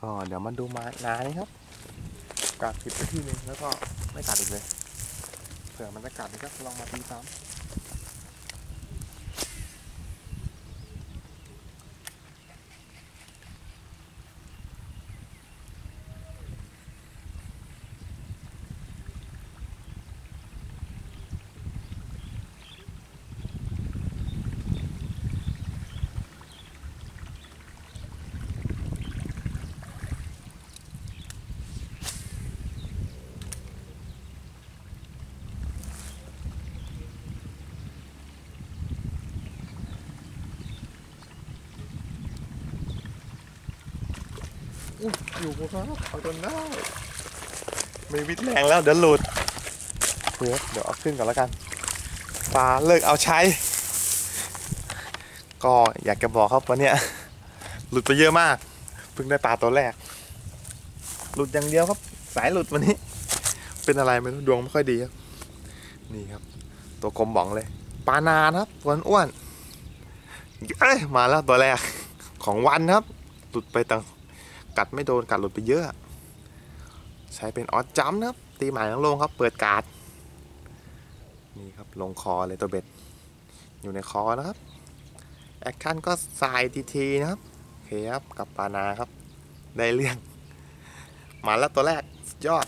ก็เดี๋ยวมาดูมานานี่ครับกัดผิดไปที่หนึงแล้วก็ไม่กัดอีกเลย เผื่อมันจะกัดนะครับลองมาตีซ้ำ อุ๊ยอยู่ครับเอาจนได้มีวิทแรงแล้วเดี๋ยวหลุดเดี๋ยวเดี๋ยวเอาขึ้นก่อนแล้วกันปลาเลิกเอาใช้ ก็อยากจะบอกครับวันเนี้ยหลุดไปเยอะมากเพิ่งได้ปลาตัวแรก หลุดอย่างเดียวครับ สายหลุดวันนี้ เป็นอะไรไม่รู้ดวงไม่ค่อยดีครับนี่ครับ ตัวกลมบ่องเลยปลานานครับตัวอ้วนเอ้ยมาแล้วตัวแรกของวันครับหลุดไปตั้ง กัดไม่โดนกัดหลุดไปเยอะ ใช้เป็นออสจัมนะครับ ตีหมายทั้งลงครับเปิดการ์ดนี่ครับลงคอเลยตัวเบ็ด อยู่ในคอนะครับ แอคชั่นก็สายทีทีนะครับโอเคครับกับปานาครับ ได้เรื่อง มาแล้วตัวแรกยอด